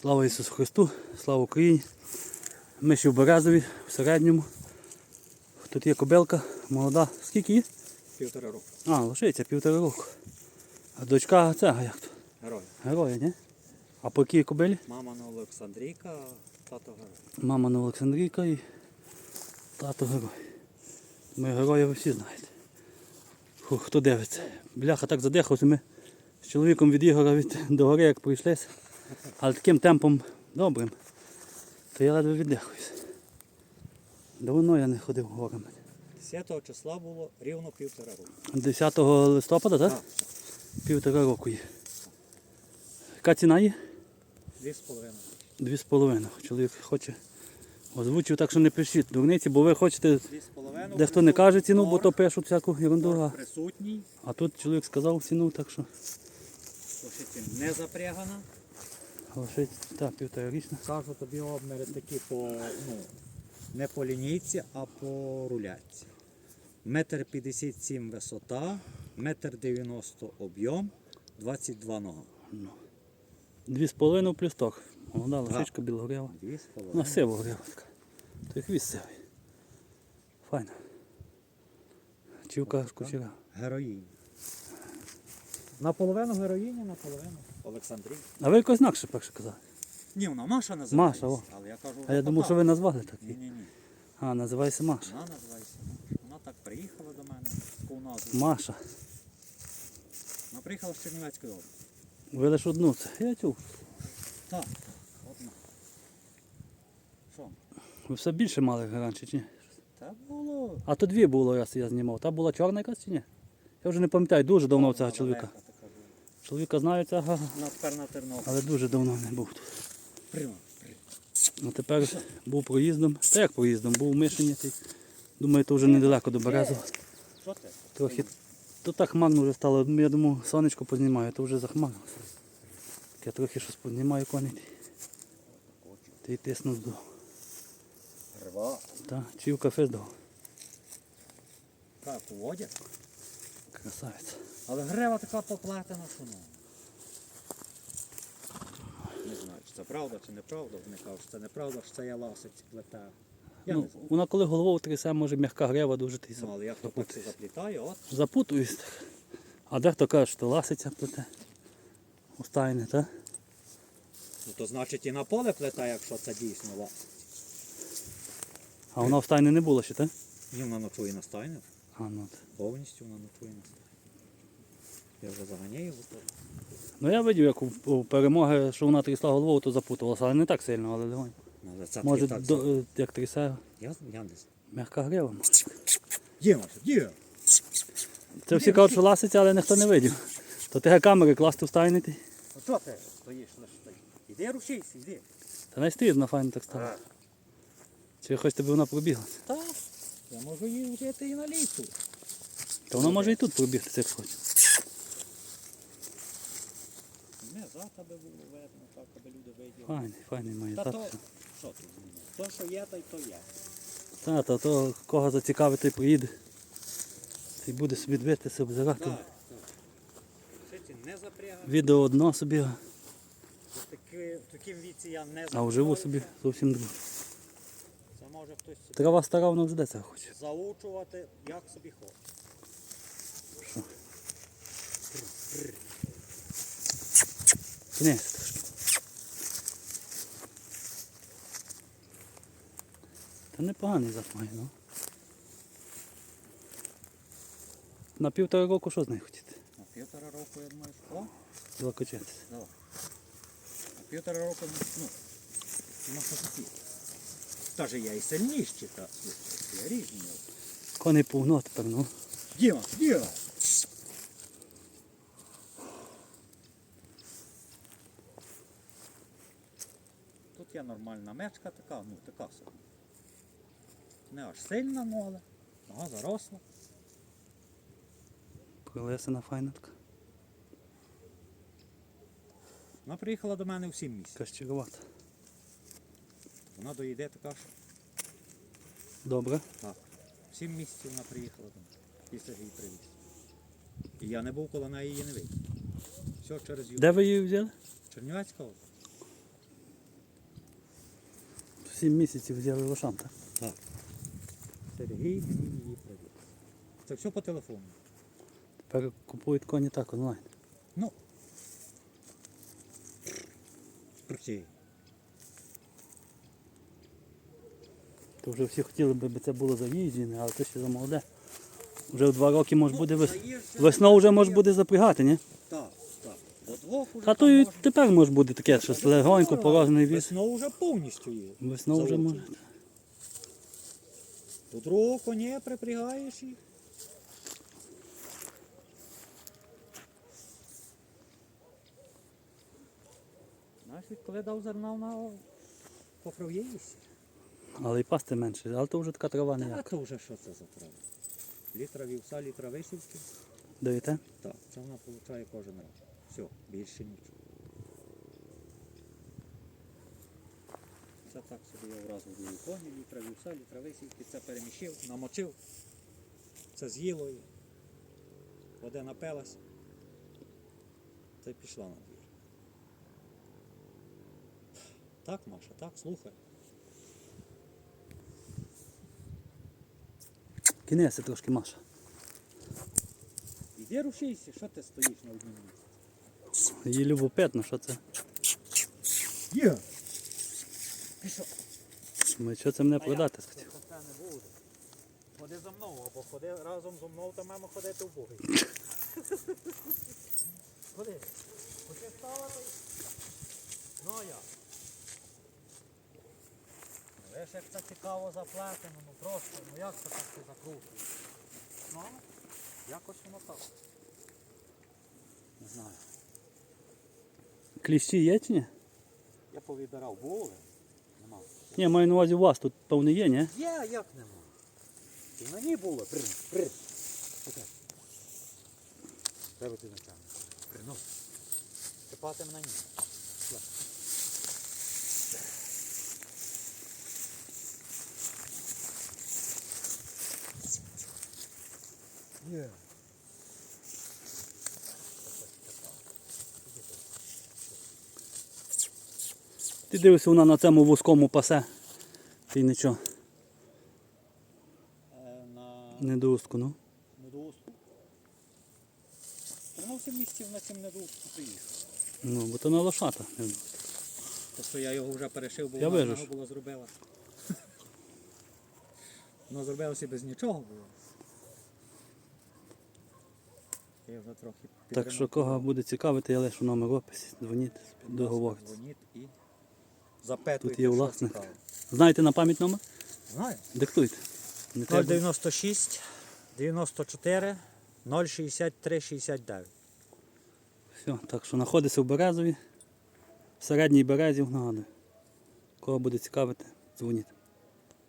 Слава Ісусу Христу, слава Україні. Ми ще в Березові, в середньому. Тут є кобилка, молода. Скільки їй? Півтора року. А, лошиця півтора року. А дочка цега як то? Герой. Героя, ні? А по якій кобилі? Мама на Олександрійка, тато герой. Мама на Олександрійка і тато герой. Ми героя ви всі знаєте. Фух, хто дивиться? Бляха так задихався. Ми з чоловіком від Ігора від до гори як прийшлися. Але таким темпом добрим. То я ледве віддихаюся. Давно я не ходив горами. 10 числа було рівно півтора року. 10 листопада, так? Так. Півтора року є. Яка ціна є? Дві з половиною. Дві з половиною. Чоловік хоче. Озвучив, так що не пишіть дурниці, бо ви хочете. Дехто не каже ціну, бо то пишуть всяку ерунду. А, тут чоловік сказав ціну, так що не запрягана. Лошить та півторарічна. Кажу тобі обміри такі по, ну, не по лінійці, а по рулятці. Метр 57 висота, метр 90 об'єм, 22 нога. Дві з половиною плюс ток. Молода лошичка білогрява. Дві з Вона половиною. сива грява така. То хвіст сивий. Файно. Чівка кучера. Героїня. Наполовину героїня, наполовину Олександрій. А ви якось інакше перше казали. Ні, вона Маша називається. Маша, о. Але я кажу, А я думав, що ви назвали так. Ні, ні, ні. А, називається Маша. Вона називається Маша. Вона так приїхала до мене з Ковназу. Маша. Вона приїхала з Чернівецької області. Ви лише одну це. Я чув. Так, одна. Що? Ви все більше мали раніше, чи ні? Та було. А то дві було, я, я знімав. Та була чорна якась чи ні? Я вже не пам'ятаю, дуже давно цього чоловіка. Чоловіка знаю цього, але дуже давно не був тут. А тепер був проїздом. Та як проїздом? Був в Мишині. Думаю, то вже недалеко до Березова. Ти? Трохи. То так хмарно вже стало. Я думав, сонечко познімаю, то вже захмарилося. Так Я трохи щось познімаю коней. Ти тиснув до. Рва. Та, чи в кафе здав. Так, водять. Красавець. Але грева така поплатена, що ну. Не знаю, чи це правда, чи неправда. Вони кажуть, що це неправда, що це я ласиці плетаю. Я Ну, не знаю. вона коли головою трясе, може м'яка грева дуже ти Ну, але як то пальці заплітаю, от. Запутуюсь. А дехто каже, що ласиця плете. Устайне, так? Ну то значить і на поле плетає, якщо це дійсно ласиці. А вона в стайні не було ще, так? Ні, вона ночує на стайні. А, ну. Повністю вона ночує на стайні. Я вже заганяю готовий. ну я видів, як у, у перемоги, що вона трясла головою, то запутувалася, але не так сильно, але легонь. Ну, Але це Може, так, до, е, як трясе, я, я не знаю. м'яка грива. може. Є, є. Це всі кажуть, що ласиться, але ніхто не видів. То ти камери класти в стайні ти. Ти стоїш лише стоїш? Іди рушись, іди. Та не стоїть, вона файно так стала. Чи хоч тебе вона пробігла? Так, я можу її взяти і на лісу. Та вона може і тут пробігти, як хоче. Не, за тебе було видно, так, аби люди виділи. Файний, файний має. Та то, що ти знімаєш? То, що є, то й то є. Та, та то кого зацікавить, той поїде. І буде собі дивитися, обзирати. Так, так. Кстати, не запрягано. Відео одно собі, В таким віці я не а вживу собі зовсім друге. Може хтось Трава стара, вона вже де це хоче. заучувати, як собі хоче. Князь трошки. Та непоганий запах має, ну. На півтора року що з нею хотіти? На півтора року, я думаю, що о, Закочитися. давай. На півтора року, ну, ну, що хотіти. Каже, я і сильніші, та, я різні. Коней повно тепер, ну. Діма, Діма! Тут є нормальна мечка така, ну така собі. Не аж сильна нога, нога заросла. Прилесена файна така. Вона приїхала до мене в 7 місяців. Якась червата. Вона доїде така, що Добре. так. 7 місяців вона приїхала мене. Після її привіз. І я не був, коли вона її не вийде. Все через Де ви її взяли? Чернівецька область. 7 місяців взяли лошам, так? Так. Сергій мені її привіз. Це все по телефону. Тепер купують коні так онлайн. Ну. Крути. То вже всі хотіли би це було заїжджене, але ти ще за молоде. Вже в два роки може буде вес... весною вже може буде запрягати, ні? Так, так. До двох уже Та там то і тепер може бути таке, щось легонько, порожний віз. Весною вже повністю є. Весною вже може. До другого коня припрягаєш і. Знаєш, відколи дав зерна на покров'єїся. Але і пасти менше, але то вже така трава А ніяка. то вже що це за трава? Літра вівса, літра висівки. Даєте? Так, це вона получає кожен раз. Все, більше нічого. Це так собі я вразу даю коні, літра вівса, літра висівки, це перемішив, намочив. Це з'їло її. Вода напилась. Й пішла на двір. Так, Маша, так, слухай. Кінеться трошки Маша. Іди рушися, що ти стоїш на одному місці? Її любопитно, що це. Є! Пішов. Ми що це мене продати хотів. Це не буде. Ходи за мною, або ходи разом зі мною, та маємо ходити в Боги. Ходи. Ходи ставити. Ну а як? Ви ж як це цікаво заплетено, ну просто, ну як це так ти закрутиш? Ну, якось воно так. Не знаю. Кліщі є чи ні? Я повибирав були. Нема. Ні, маю на увазі у вас тут певне є, ні? Є, як нема. І мені було. При, при. Окей. Треба ти натягнути. При, ну. Чіпати мене ні. Є. Ти дивишся, вона на цьому вузькому пасе. Ти нічого, Е, На не до устку, ну. недоустку. Тримався місців на цьому недоустку приїхав. Ну, бо то на лошата. Тобто я його вже перешив, бо Я вона вижу, було зробила. Воно зробилося без нічого було. Я вже трохи Так що кого буде цікавити, я лишу номер в описі, дзвоніть, договориться. Дзвоніть і запитуйте, Тут є власник. цікаво. Знаєте на пам'ять номер? Знаю. Диктуйте. 096 94 063 69. Все, так що знаходиться в Березові, в середній Березі, нагадую. Кого буде цікавити, дзвоніть.